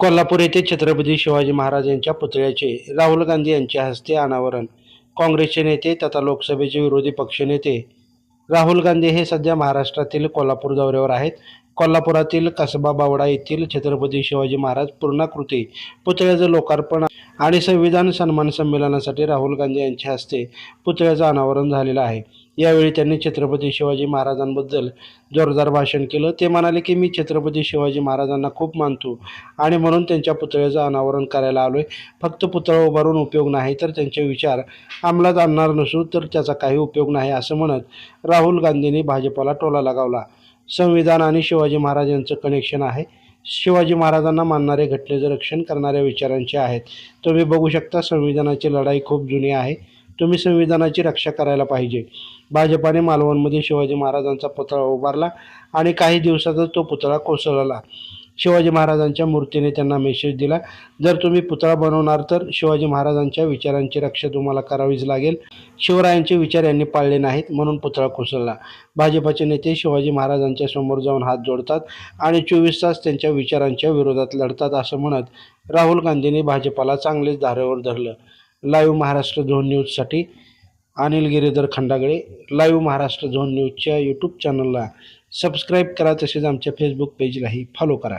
कोल्हापूर येथे छत्रपती शिवाजी महाराज यांच्या पुतळ्याचे राहुल गांधी यांच्या हस्ते अनावरण. काँग्रेसचे नेते तथा लोकसभेचे विरोधी पक्षनेते राहुल गांधी हे सध्या महाराष्ट्रातील कोल्हापूर दौऱ्यावर आहेत. कोल्हापुरातील कसबा बावडा येथील छत्रपती शिवाजी महाराज पूर्णाकृती पुतळ्याचं लोकार्पण आणि संविधान सन्मान संमेलनासाठी राहुल गांधी यांच्या हस्ते पुतळ्याचं अनावरण झालेलं आहे. यावेळी त्यांनी छत्रपती शिवाजी महाराजांबद्दल जोरदार भाषण केलं. ते म्हणाले की मी छत्रपती शिवाजी महाराजांना खूप मानतो आणि म्हणून त्यांच्या पुतळ्याचं अनावरण करायला आलोय. फक्त पुतळा उभारून उपयोग नाही तर त्यांचे विचार अंमलात आणणार नसू तर त्याचा काही उपयोग नाही असं म्हणत राहुल गांधींनी भाजपला टोला लगावला. संविधान आणि शिवाजी महाराज यांचं कनेक्शन आहे. शिवाजी महाराजांना मानणारे घटनेचं रक्षण करणाऱ्या विचारांचे आहेत. तुम्ही बघू शकता संविधानाची लढाई खूप जुनी आहे. तुम्ही संविधानाची रक्षा करायला पाहिजे. भाजपाने मालवणमध्ये शिवाजी महाराजांचा पुतळा उभारला आणि काही दिवसातच तो पुतळा कोसळला. शिवाजी महाराजांच्या मूर्तीने त्यांना मेसेज दिला. जर तुम्ही पुतळा बनवणार तर शिवाजी महाराजांच्या विचारांची रक्षा तुम्हाला करावीच लागेल. शिवरायांचे विचार यांनी पाळले नाहीत म्हणून पुतळा कोसळला. भाजपाचे नेते शिवाजी महाराजांच्या समोर जाऊन हात जोडतात आणि चोवीस तास त्यांच्या विचारांच्या विरोधात लढतात असं म्हणत राहुल गांधींनी भाजपाला चांगलेच धारेवर धरलं. लाईव्ह महाराष्ट्र झोन न्यूजसाठी अनिल गिरीधर खंडागळे लाईव्ह महाराष्ट्र झोन न्यूजच्या यूट्यूब चॅनलला सबस्क्राईब करा तसेच आमच्या फेसबुक पेजलाही फॉलो करा.